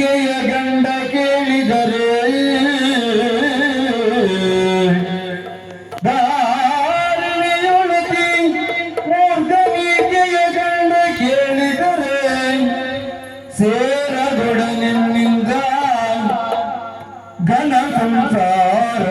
ಅತ್ತಿಗೆಯ ಗಂಡ ಕೇಳಿದರೆ ದಾರಿಣಿಯೊಳತಿ ಮೂರ್ಖಗೀತೆಯ ಗಂಡ ಕೇಳಿದರೆ ಸೇರದೊಡ ಘನ ಸಂಸಾರ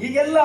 ಈಗೆಲ್ಲ